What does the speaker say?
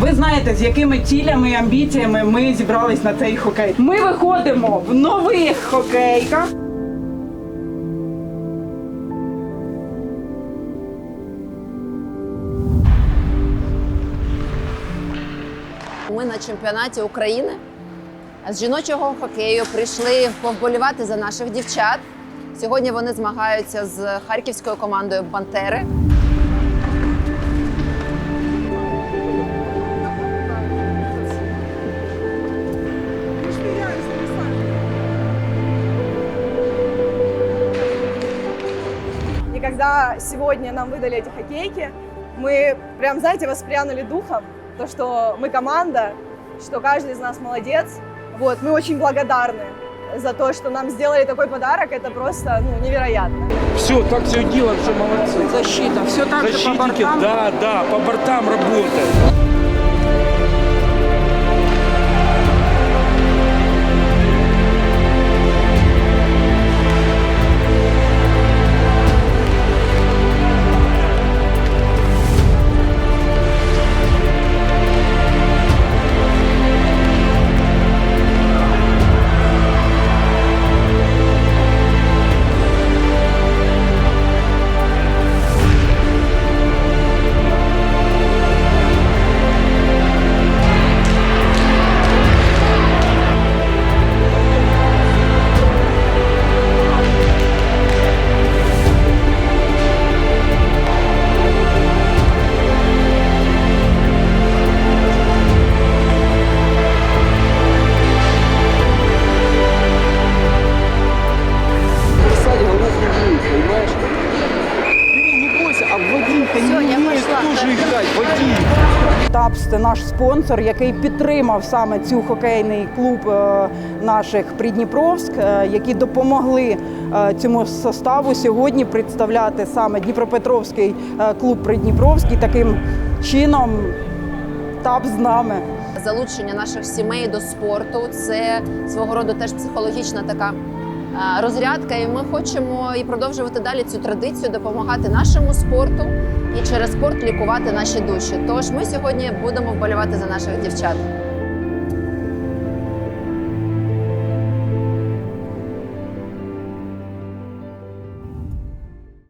Ви знаєте, з якими цілями і амбіціями ми зібрались на цей хокей. Ми виходимо в нових хокейках. Ми на чемпіонаті України з жіночого хокею прийшли повболівати за наших дівчат. Сьогодні вони змагаються з харківською командою Пантери. Когда сегодня нам выдали эти хоккейки, мы прям, знаете, воспрянули духом, то, что мы команда, что каждый из нас молодец. Вот, мы очень благодарны за то, что нам сделали такой подарок, это просто ну, невероятно. Все, так все делаем, все молодцы. Защита. Все так же по Защитники, бортам. да, да, по бортам работают. ТАПС це наш спонсор, який підтримав саме цю хокейний клуб е, наших Придніпровськ, е, які допомогли е, цьому составу сьогодні представляти саме Дніпропетровський клуб Придніпровський. Таким чином ТАПС з нами. Залучення наших сімей до спорту це свого роду теж психологічна така розрядка. І ми хочемо і продовжувати далі цю традицію, допомагати нашому спорту і через спорт лікувати наші душі. Тож ми сьогодні будемо вболівати за наших дівчат.